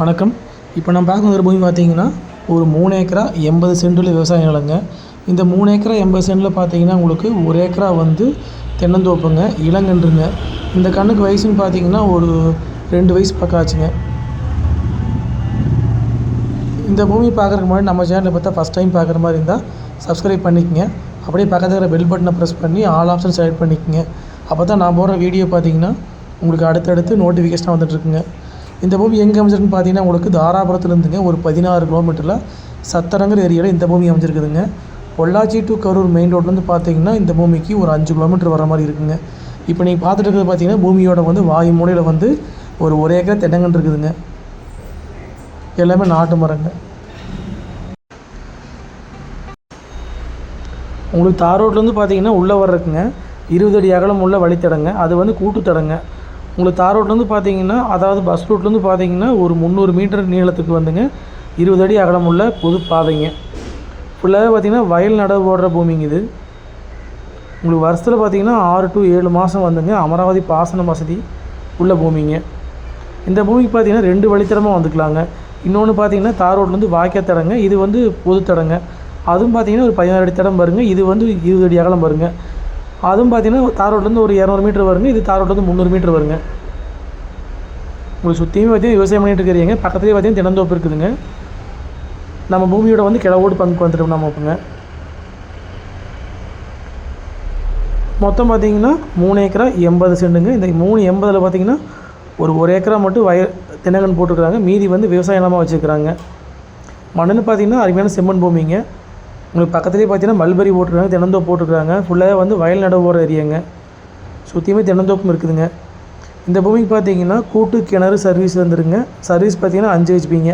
வணக்கம். இப்போ நம்ம பார்க்க பூமி பார்த்தீங்கன்னா ஒரு மூணு ஏக்கரா எண்பது சென்டில் விவசாய நிலங்க. இந்த மூணு ஏக்கரா எண்பது சென்டில் பார்த்தீங்கன்னா உங்களுக்கு ஒரு ஏக்கரா வந்து தென்னந்தோப்புங்க இளங்கன்றுங்க. இந்த கண்ணுக்கு வயசுன்னு பார்த்தீங்கன்னா ஒரு ரெண்டு வயசு பக்கம் ஆச்சுங்க. இந்த பூமி பார்க்குறதுக்கு முன்னாடி நம்ம சேனலை பார்த்தா ஃபஸ்ட் டைம் பார்க்குற மாதிரி இருந்தால் சப்ஸ்கிரைப் பண்ணிக்கங்க. அப்படியே பக்கத்தில் பெல் பட்டனை ப்ரெஸ் பண்ணி ஆல் ஆப்ஷன் செலக்ட் பண்ணிக்கங்க. அப்போ தான் நான் போடுற வீடியோ பார்த்தீங்கன்னா உங்களுக்கு அடுத்தடுத்து நோட்டிஃபிகேஷன் வந்துட்டுருக்குங்க இந்த பூமி எங்கே அமைஞ்சிருக்குன்னு பார்த்தீங்கன்னா உங்களுக்கு தாராபுரத்துலேருந்துங்க ஒரு பதினாறு கிலோமீட்டரில் சத்தரங்கிற ஏரியாவில் இந்த பூமி அமைஞ்சிருக்குதுங்க. பொள்ளாச்சி டு கரூர் மெயின் ரோட்லேருந்து பார்த்தீங்கன்னா இந்த பூமிக்கு ஒரு அஞ்சு கிலோமீட்டர் வர மாதிரி இருக்குங்க. இப்போ நீங்கள் பார்த்துட்டு இருக்கிறது பார்த்தீங்கன்னா பூமியோட வந்து வாயு மூலையில் வந்து ஒரு ஒரே ஏக்கர் தென்னங்கன்று இருக்குதுங்க. எல்லாமே நாட்டு மரங்க. உங்களுக்கு தார் ரோட்லேருந்து பார்த்தீங்கன்னா உள்ளே வர்றதுக்குங்க இருபது அடி அகலம் உள்ள வழித்தடங்க. அது வந்து கூட்டுத்தடங்க. உங்களுக்கு தார் ரோட்லேருந்து பார்த்தீங்கன்னா அதாவது பஸ் ரூட்லேருந்து பார்த்தீங்கன்னா ஒரு முந்நூறு மீட்டர் நீளத்துக்கு வந்துங்க. இருபது அடி அகலம் உள்ள பொது பாதைங்க. ஃபுல்லாகவே பார்த்தீங்கன்னா வயல் நடவு போடுற பூமிங்க இது. உங்களுக்கு வருஷத்தில் பார்த்தீங்கன்னா ஆறு டு ஏழு மாதம் வந்துங்க அமராவதி பாசன வசதி உள்ள பூமிங்க. இந்த பூமிக்கு பார்த்தீங்கன்னா ரெண்டு வழித்தடமாக வந்துக்கலாங்க. இன்னொன்று பார்த்தீங்கன்னா தார் ரோட்லேருந்து வாய்க்கா தடங்க இது வந்து பொது தடங்க. அதுவும் பார்த்தீங்கன்னா ஒரு பதினாறு அடி தடம் வருங்க இது வந்து இருபது அடி அகலம் வருங்க. அதுவும் பார்த்தீங்கன்னா தார் ரோட்லேருந்து ஒரு இரநூறு மீட்டர் வருங்க. இது தார் ரோட்லேருந்து முந்நூறு மீட்டர் வருங்க. உங்களுக்கு சுற்றியும் பார்த்தீங்கன்னா விவசாயம் பண்ணிகிட்டு இருக்கிறீங்க. பக்கத்துலேயே பார்த்தீங்கன்னா தினந்தோப்பு இருக்குதுங்க. நம்ம பூமியோட வந்து கிழவோடு பங்கு வந்துட்டு நம்ம இப்போங்க. மொத்தம் பார்த்தீங்கன்னா மூணு ஏக்கரா எண்பது செண்டுங்க இந்த மூணு எண்பதில் பார்த்தீங்கன்னா ஒரு ஒரு ஏக்கரா மட்டும் வய தினகன் போட்டிருக்கிறாங்க. மீதி வந்து விவசாய நிலமாக வச்சுருக்கிறாங்க. மண்ணுன்னு பார்த்தீங்கன்னா அருமையான செம்மண் பூமிங்க. உங்களுக்கு பக்கத்துலேயே பார்த்தீங்கன்னா மல்பரி போட்டிருக்காங்க தென்னந்தோப்பு போட்டிருக்காங்க. ஃபுல்லாக வந்து வயல் நடவு போகிற ஏரியாங்க. சுற்றியுமே தென்னந்தோப்பும் இருக்குதுங்க. இந்த பூமிக்கு பார்த்தீங்கன்னா கூட்டு கிணறு சர்வீஸ் வந்துருங்க சர்வீஸ் பார்த்தீங்கன்னா அஞ்சு ஹெச்பிங்க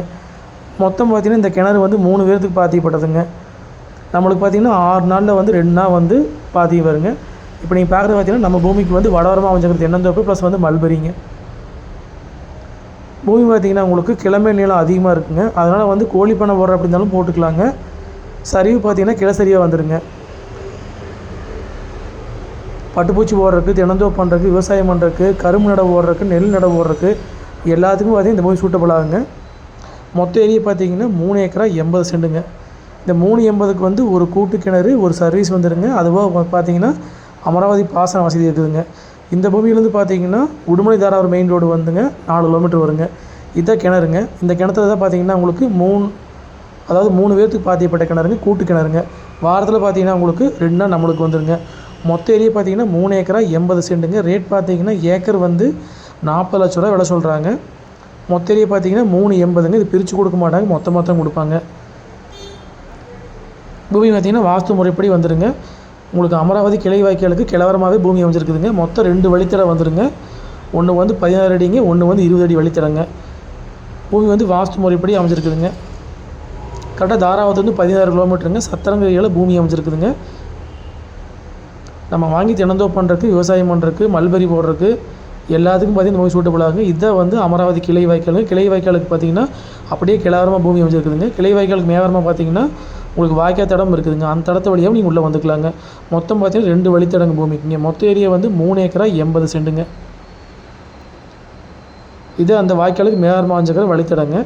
மொத்தம் பார்த்தீங்கன்னா இந்த கிணறு வந்து மூணு பேர்த்துக்கு பாத்தியப்பட்டதுங்க நம்மளுக்கு பார்த்தீங்கன்னா ஆறு நாளில் வந்து ரெண்டு நாள் வந்து பாத்தி வருங்க. இப்போ நீங்கள் பார்க்குறது பார்த்தீங்கன்னா நம்ம பூமிக்கு வந்து வடவரமாக அமைஞ்சிருக்கிறது தென்னந்தோப்பு ப்ளஸ் வந்து மல்பரிங்க. பூமி பார்த்தீங்கன்னா உங்களுக்கு கிழமை நீளம் அதிகமாக இருக்குங்க. அதனால் வந்து கோழி பண்ணை போடுற அப்படி இருந்தாலும் போட்டுக்கலாங்க. சரிவு பார்த்தீங்கன்னா கிளசரியாக வந்துடுங்க பட்டுப்பூச்சி போடுறதுக்கு தினந்தோப்பு பண்ணுறதுக்கு விவசாயம் பண்ணுறதுக்கு கரும்பு நடவு ஓடுறதுக்கு நெல் நடவு ஓடுறதுக்கு எல்லாத்துக்கும் பார்த்தீங்கன்னா இந்த பூமி சூட்டபிள் ஆகுங்க. மொத்த ஏரியா பார்த்தீங்கன்னா மூணு ஏக்கரா எண்பது செண்டுங்க. இந்த மூணு எண்பதுக்கு வந்து ஒரு கூட்டு கிணறு ஒரு சர்வீஸ் வந்துடுங்க அதுவாக பார்த்தீங்கன்னா அமராவதி பாசன வசதி இருக்குதுங்க. இந்த பூமியிலேருந்து பார்த்தீங்கன்னா உடுமலை தாராவூர் மெயின் ரோடு வந்துங்க. நாலு கிலோமீட்டர் வருங்க. இதுதான் கிணறுங்க. இந்த கிணத்துல தான் பார்த்தீங்கன்னா உங்களுக்கு மூணு அதாவது மூணு பேர்த்துக்கு பாத்தியப்பட்ட கிணறுங்க கூட்டு கிணறுங்க. வாரத்தில் பார்த்தீங்கன்னா உங்களுக்கு ரெண்டு நாள் நம்மளுக்கு வந்துடுங்க மொத்த ஏரியா பார்த்தீங்கன்னா மூணு ஏக்கரா எண்பது சென்ட்டுங்க. ரேட் பார்த்தீங்கன்னா ஏக்கர் வந்து நாற்பது லட்ச ரூபா விலை சொல்கிறாங்க மொத்த ஏரியா பார்த்தீங்கன்னா மூணு எண்பதுங்க. இது பிரித்து கொடுக்க மாட்டாங்க மொத்த மொத்தம் கொடுப்பாங்க. பூமி பார்த்தீங்கன்னா வாஸ்து முறைப்படி வந்துடுங்க உங்களுக்கு அமராவதி கிளை வாய்க்காலுக்கு கிளவரமாகவே பூமி அமைஞ்சிருக்குதுங்க. மொத்தம் ரெண்டு வழித்தடம் வந்துடுங்க ஒன்று வந்து பதினாறு அடிங்க ஒன்று வந்து இருபது அடி வழித்தடங்க. பூமி வந்து வாஸ்து முறைப்படி அமைஞ்சிருக்குதுங்க. கரெக்டாக தாராவத்துலேருந்து பதினாறு கிலோமீட்டருங்க சத்திரங்கையில் பூமி அமைஞ்சிருக்குதுங்க. நம்ம வாங்கி தினந்தோ பண்ணுறதுக்கு விவசாயம் பண்ணுறதுக்கு மல்பரி போடுறதுக்கு எல்லாத்துக்கும் பார்த்தீங்கன்னா நோய் சூட்டபிள் ஆகுங்க இதை வந்து அமராவதி கிளை வாய்க்காலுங்க. கிளை வாய்க்காலுக்கு பார்த்தீங்கன்னா அப்படியே கிளாரமாக பூமி அமைஞ்சிருக்குதுங்க. கிளை வாய்க்காலுக்கு மேவரமாக பார்த்தீங்கன்னா உங்களுக்கு வாய்க்கால் தடம் இருக்குதுங்க. அந்த தடத்தை வழியாக நீங்கள் உள்ளே வந்துக்கலாங்க. மொத்தம் பார்த்தீங்கன்னா ரெண்டு வழித்தடங்கு பூமிக்குங்க மொத்த ஏரியா வந்து மூணு ஏக்கரா எண்பது சென்ட்டுங்க இது அந்த வாய்க்காலுக்கு மேவரமாக அமைஞ்சிருக்கிற வழித்தடங்க.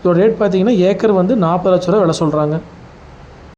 இதோட ரேட் பார்த்தீங்கன்னா ஏக்கர் வந்து நாற்பது லட்ச ரூபா விலை சொல்கிறாங்க